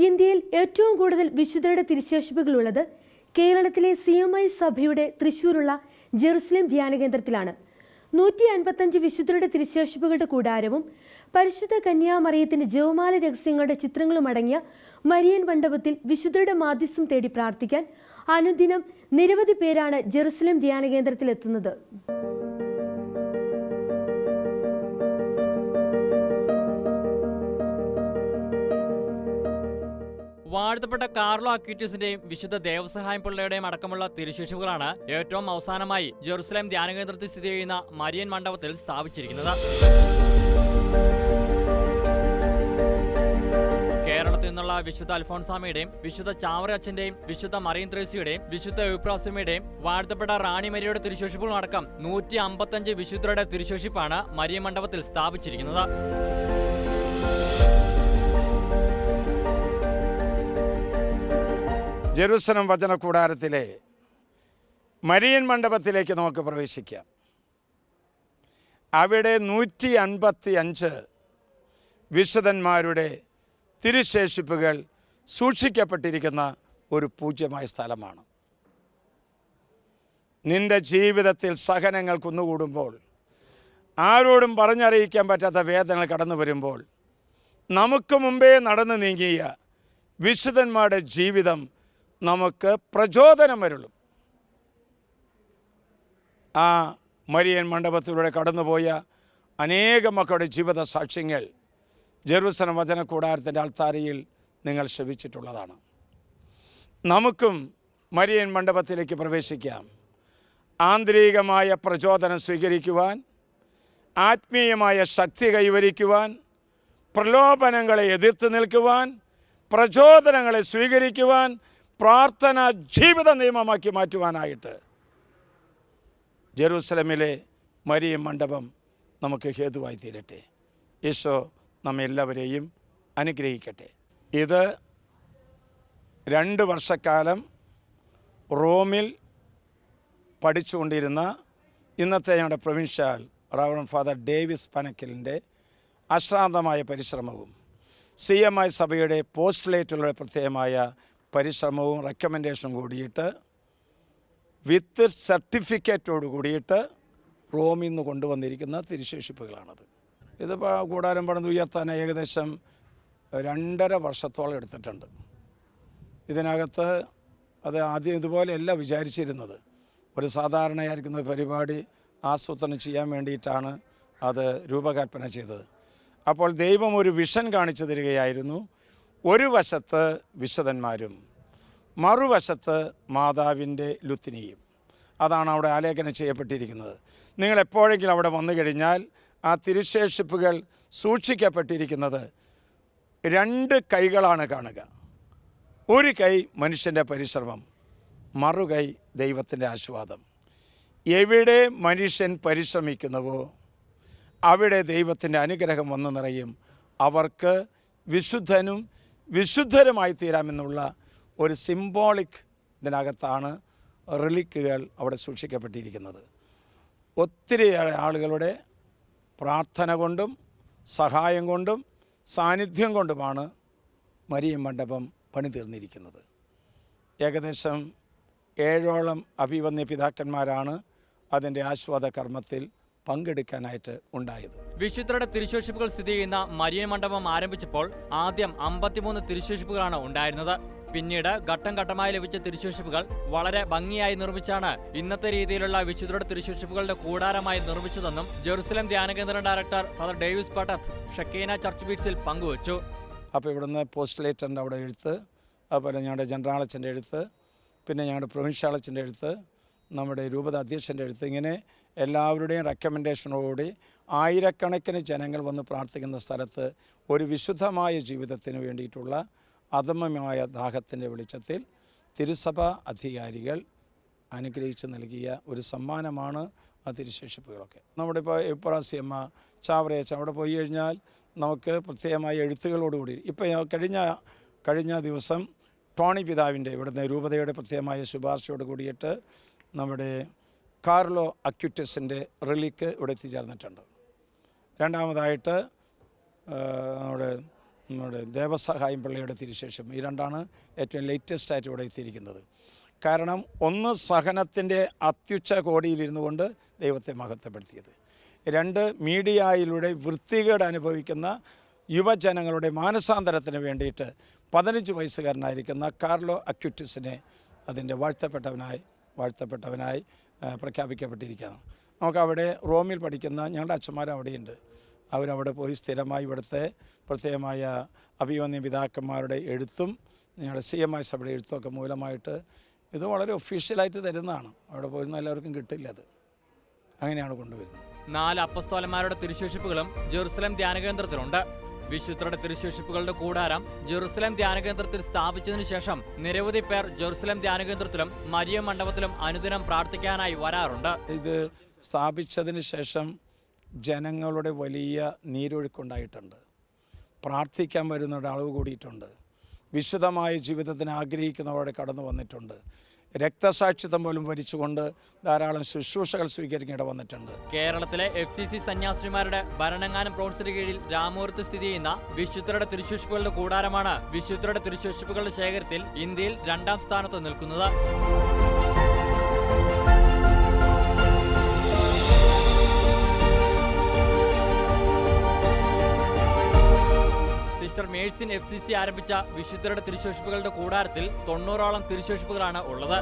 ഇന്ത്യയിൽ ഏറ്റവും കൂടുതൽ വിശുദ്ധരുടെ തിരുശേഷിപ്പുകളുള്ളത് കേരളത്തിലെ സി എം ഐ സഭയുടെ തൃശൂരുള്ള ജെറുസലേം ധ്യാന കേന്ദ്രത്തിലാണ് നൂറ്റി അൻപത്തഞ്ച് വിശുദ്ധരുടെ തിരുശേഷിപ്പുകളുടെ കൂടാരവും പരിശുദ്ധ കന്യാമറിയത്തിന്റെ ജവമാല രഹസ്യങ്ങളുടെ ചിത്രങ്ങളും അടങ്ങിയ മരിയൻ മണ്ഡപത്തിൽ വിശുദ്ധരുടെ മാധ്യസ്ഥം തേടി പ്രാർത്ഥിക്കാൻ അനുദിനം നിരവധി പേരാണ് ജെറുസലേം ധ്യാന കേന്ദ്രത്തിൽ വാഴ്ത്തപ്പെട്ട കാർലോ അക്യൂറ്റീസിന്റെയും വിശുദ്ധ ദേവസഹായം പിള്ളയുടെയും അടക്കമുള്ള തിരുശേഷിപ്പുകളാണ് ഏറ്റവും അവസാനമായി ജെറുസലേം ധ്യാനകേന്ദ്രത്തിൽ സ്ഥിതി ചെയ്യുന്ന മരിയൻ മണ്ഡപത്തിൽ സ്ഥാപിച്ചിരിക്കുന്നത്. കേരളത്തിൽ നിന്നുള്ള വിശുദ്ധ അൽഫോൺസാമയുടെയും വിശുദ്ധ ചാവറ അച്ഛന്റെയും വിശുദ്ധ മറിയൻ ത്രേസിയുടെയും വിശുദ്ധ യുപ്രാസിമയുടെയും വാഴ്ത്തപ്പെട്ട റാണി മരിയുടെ തിരുശേഷിപ്പുകളും അടക്കം നൂറ്റി അമ്പത്തഞ്ച് വിശുദ്ധരുടെ തിരുശേഷിപ്പാണ് മരിയ മണ്ഡപത്തിൽ സ്ഥാപിച്ചിരിക്കുന്നത്. ജെറുസലം വചന കൂടാരത്തിലെ മരിയൻ മണ്ഡപത്തിലേക്ക് നമുക്ക് പ്രവേശിക്കാം. അവിടെ നൂറ്റി അൻപത്തി അഞ്ച് വിശുദ്ധന്മാരുടെ തിരുശേഷിപ്പുകൾ സൂക്ഷിക്കപ്പെട്ടിരിക്കുന്ന ഒരു പൂജ്യമായ സ്ഥലമാണ്. നിന്റെ ജീവിതത്തിൽ സഹനങ്ങൾ കുന്നുകൂടുമ്പോൾ ആരോടും പറഞ്ഞറിയിക്കാൻ പറ്റാത്ത വേദനകൾ കടന്നു വരുമ്പോൾ നമുക്ക് മുമ്പേ നടന്നു നീങ്ങിയ വിശുദ്ധന്മാരുടെ ജീവിതം നമുക്ക് പ്രചോദനം വരുള്ളൂ. ആ മരിയൻ മണ്ഡപത്തിലൂടെ കടന്നുപോയ അനേകം മക്കളുടെ ജീവിത സാക്ഷ്യങ്ങൾ ജെറുസലം വചന കൂടാരത്തിന്റെ അൾത്താരയിൽ നിങ്ങൾ ശ്രവിച്ചിട്ടുള്ളതാണ്. നമുക്കും മരിയൻ മണ്ഡപത്തിലേക്ക് പ്രവേശിക്കാം. ആന്തരികമായ പ്രചോദനം സ്വീകരിക്കുവാൻ ആത്മീയമായ ശക്തി കൈവരിക്കുവാൻ പ്രലോഭനങ്ങളെ എതിർത്ത് നിൽക്കുവാൻ പ്രചോദനങ്ങളെ സ്വീകരിക്കുവാൻ പ്രാർത്ഥന ജീവിത നിയമമാക്കി മാറ്റുവാനായിട്ട്. ജെറൂസലമിലെ മരിയ മണ്ഡപം നമുക്ക് ഹേതുവായി തീരട്ടെ. ഈശോ നമ്മെല്ലാവരെയും അനുഗ്രഹിക്കട്ടെ. ഇത് രണ്ട് വർഷക്കാലം റോമിൽ പഠിച്ചുകൊണ്ടിരുന്ന ഇന്നത്തെ ഞങ്ങളുടെ പ്രൊവിൻഷ്യൽ റവറൻ ഫാദർ ഡേവിസ് പനക്കലിന്റെ അശ്രാന്തമായ പരിശ്രമവും സി എം ഐ സഭയുടെ പോസ്റ്റ്ലേറ്റുകളുടെ പ്രത്യേകമായ പരിശ്രമവും റെക്കമെൻഡേഷനും കൂടിയിട്ട് വിത്ത് സർട്ടിഫിക്കറ്റോട് കൂടിയിട്ട് റോമിൽ നിന്ന് കൊണ്ടുവന്നിരിക്കുന്ന തിരുശേഷിപ്പുകളാണത്. ഇത് കൂടാരം പണിത് ഉയർത്താൻ ഏകദേശം രണ്ടര വർഷത്തോളം എടുത്തിട്ടുണ്ട്. ഇതിനകത്ത് അത് ആദ്യം ഇതുപോലെയല്ല വിചാരിച്ചിരുന്നത്. ഒരു സാധാരണയായിരിക്കുന്ന പരിപാടി ആസൂത്രണം ചെയ്യാൻ വേണ്ടിയിട്ടാണ് അത് രൂപകൽപ്പന ചെയ്തത്. അപ്പോൾ ദൈവം ഒരു വിഷൻ കാണിച്ചു തരികയായിരുന്നു. ഒരു വശത്ത് വിശുദ്ധന്മാരും മറുവശത്ത് മാതാവിന്റെ ലുത്തിനിയും. അതാണ് അവിടെ ആലേഖനം ചെയ്യപ്പെട്ടിരിക്കുന്നത്. നിങ്ങൾ എപ്പോഴെങ്കിലും അവിടെ വന്നു കഴിഞ്ഞാൽ ആ തിരുശേഷിപ്പുകൾ സൂക്ഷിക്കപ്പെട്ടിരിക്കുന്നത് രണ്ട് കൈകളാണ് കാണുക. ഒരു കൈ മനുഷ്യന്റെ പരിശ്രമം മറുകൈ ദൈവത്തിന്റെ ആശ്വാദം എവിടെ മനുഷ്യൻ പരിശ്രമിക്കുന്നുവോ അവിടെ ദൈവത്തിന്റെ അനുഗ്രഹം വന്നു നിറയും. അവർക്ക് വിശുദ്ധനും വിശുദ്ധരുമായി തീരാമെന്നുള്ള ഒരു സിംബോളിക് ഇതിനകത്താണ് റിലിക്കുകൾ അവിടെ സൂക്ഷിക്കപ്പെട്ടിരിക്കുന്നത്. ഒത്തിരിയേറെ ആളുകളുടെ പ്രാർത്ഥന കൊണ്ടും സഹായം കൊണ്ടും സാന്നിധ്യം കൊണ്ടുമാണ് മരിയം മണ്ഡപം പണിതീർന്നിരിക്കുന്നത്. ഏകദേശം ഏഴോളം അഭിവന്യ പിതാക്കന്മാരാണ് അതിന്റെ ആസ്വാദ കർമ്മത്തിൽ പങ്കെടുക്കാനായിട്ട് ഉണ്ടായത്. വിശുദ്ധരുടെ തിരുശേഷിപ്പുകൾ സ്ഥിതി ചെയ്യുന്ന മരിയൻ മണ്ഡപം ആരംഭിച്ചപ്പോൾ ആദ്യം അമ്പത്തിമൂന്ന് തിരുശേഷിപ്പുകളാണ് ഉണ്ടായിരുന്നത്. പിന്നീട് ഘട്ടം ഘട്ടമായി ലഭിച്ച തിരുശേഷിപ്പുകൾ വളരെ ഭംഗിയായി നിർമ്മിച്ചാണ് ഇന്നത്തെ രീതിയിലുള്ള വിശുദ്ധരുടെ തിരുശേഷിപ്പുകളുടെ കൂടാരമായി നിർമ്മിച്ചതെന്നും Jerusalem ധ്യാനകേന്ദ്ര director father Davis Pattath Shekinah church ബീറ്റ്സിൽ പങ്കുവച്ചു. അപ്പോൾ ഇവിടുന്ന് പോസ്റ്റ്ലേറ്ററിന്റെ അവിടെ എഴുത്ത് അതുപോലെ ഞങ്ങളുടെ ജനറൽ ജനറാളച്ചന്റെ എഴുത്ത് പിന്നെ ഞങ്ങളുടെ പ്രൊവിൻഷ്യൽ പ്രൊവിൻഷ്യാളച്ചന്റെ എഴുത്ത് നമ്മുടെ രൂപത അധ്യക്ഷന്റെ അടുത്ത് ഇങ്ങനെ എല്ലാവരുടെയും റെക്കമെൻഡേഷനോടുകൂടി ആയിരക്കണക്കിന് ജനങ്ങൾ വന്ന് പ്രാർത്ഥിക്കുന്ന സ്ഥലത്ത് ഒരു വിശുദ്ധമായ ജീവിതത്തിന് വേണ്ടിയിട്ടുള്ള അധമമായ ദാഹത്തിന്റെ വെളിച്ചത്തിൽ തിരുസഭ അധികാരികൾ അനുഗ്രഹിച്ച് നൽകിയ ഒരു സമ്മാനമാണ് ആ തിരുശേഷിപ്പുകളൊക്കെ. നമ്മുടെ ഇപ്പോൾ ഇപ്രാസിയമ്മ ചാവറയച്ച അവിടെ പോയി കഴിഞ്ഞാൽ നമുക്ക് പ്രത്യേകമായ എഴുത്തുകളോടുകൂടി ഇപ്പോൾ കഴിഞ്ഞ കഴിഞ്ഞ ദിവസം ടോണി പിതാവിന്റെ ഇവിടുന്ന് രൂപതയുടെ പ്രത്യേകമായ ശുപാർശയോട് കൂടിയിട്ട് നമ്മുടെ കാർലോ അക്യുറ്റസിന്റെ റിലിക്ക് ഇവിടെ എത്തിച്ചേർന്നിട്ടുണ്ട്. രണ്ടാമതായിട്ട് നമ്മുടെ നമ്മുടെ ദേവസഹായം പിള്ളയുടെ തിരുശേഷം ഈ രണ്ടാണ് ഏറ്റവും ലേറ്റസ്റ്റ് ആയിട്ട് ഇവിടെ എത്തിയിരിക്കുന്നത്. കാരണം ഒന്ന് സഹനത്തിന്റെ അത്യുച്ച കോടിയിലിരുന്നു കൊണ്ട് ദൈവത്തെ മഹത്വപ്പെടുത്തിയത്. രണ്ട് മീഡിയയിലൂടെ വൃത്തികേട് അനുഭവിക്കുന്ന യുവജനങ്ങളുടെ മാനസാന്തരത്തിന് വേണ്ടിയിട്ട് പതിനഞ്ച് വയസ്സുകാരനായിരിക്കുന്ന കാർലോ അക്യുറ്റിസിനെ അതിന്റെ വാഴ്ത്തപ്പെട്ടവനായി വാഴ്ത്തപ്പെട്ടവനായി പ്രഖ്യാപിക്കപ്പെട്ടിരിക്കുകയാണ്. നമുക്കവിടെ റോമിൽ പഠിക്കുന്ന ഞങ്ങളുടെ അച്ഛന്മാർ അവിടെയുണ്ട്. അവരവിടെ പോയി സ്ഥിരമായി ഇവിടുത്തെ പ്രത്യേകമായ അഭിമന്യ പിതാക്കന്മാരുടെ എഴുത്തും ഞങ്ങളുടെ സി എം ഐ സഭയുടെ എഴുത്തുമൊക്കെ മൂലമായിട്ട് ഇത് വളരെ ഒഫീഷ്യലായിട്ട് തരുന്നതാണ്. അവിടെ പോയിരുന്ന എല്ലാവർക്കും കിട്ടില്ല അത്. അങ്ങനെയാണ് കൊണ്ടുവരുന്നത്. നാല് അപ്പസ്തോലന്മാരുടെ തിരുശേഷിപ്പുകളും ജെറുസലം ധ്യാനകേന്ദ്രത്തിലുണ്ട്. വിശുദ്ധരുടെ തിരുശേഷിപ്പുകളുടെ കൂടാരം ജെറുസലേം ധ്യാനകേന്ദ്രത്തിൽ സ്ഥാപിച്ചതിനു ശേഷം നിരവധി പേർ ജെറുസലേം ധ്യാനകേന്ദ്രത്തിലും മരിയ മണ്ഡപത്തിലും അനുദിനം പ്രാർത്ഥിക്കാനായി വരാറുണ്ട്. ഇത് സ്ഥാപിച്ചതിന് ശേഷം ജനങ്ങളുടെ വലിയ നീരൊഴുക്കുണ്ടായിട്ടുണ്ട്. പ്രാർത്ഥിക്കാൻ വരുന്നവരുടെ അളവ് കൂടിയിട്ടുണ്ട്. വിശുദ്ധമായ ജീവിതത്തിന് ആഗ്രഹിക്കുന്നവരുടെ കടന്നു വന്നിട്ടുണ്ട്. രക്തസാക്ഷിത്വം പോലും വരിച്ചുകൊണ്ട് ധാരാളം ശുശ്രൂഷകൾ സ്വീകരിക്കേണ്ട വന്നിട്ടുണ്ട്. കേരളത്തിലെ എഫ് സി സി സന്യാസിനിമാരുടെ ഭരണങ്ങാനം പ്രോൺസിന് കീഴിൽ രാമൂർത്ത് സ്ഥിതി ചെയ്യുന്ന വിശുദ്ധരുടെ തിരുശേഷിപ്പുകളുടെ കൂടാരമാണ് വിശുദ്ധരുടെ തിരുശേഷിപ്പുകളുടെ ശേഖരത്തിൽ ഇന്ത്യയിൽ രണ്ടാം സ്ഥാനത്ത് നിൽക്കുന്നത്. മേഴ്സിൻ എഫ് സി സി ആരംഭിച്ച വിശുദ്ധരുടെ തിരുശേഷിപ്പുകളുടെ കൂടാരത്തിൽ തൊണ്ണൂറോളം തിരുശേഷിപ്പുകളാണ് ഉള്ളത്.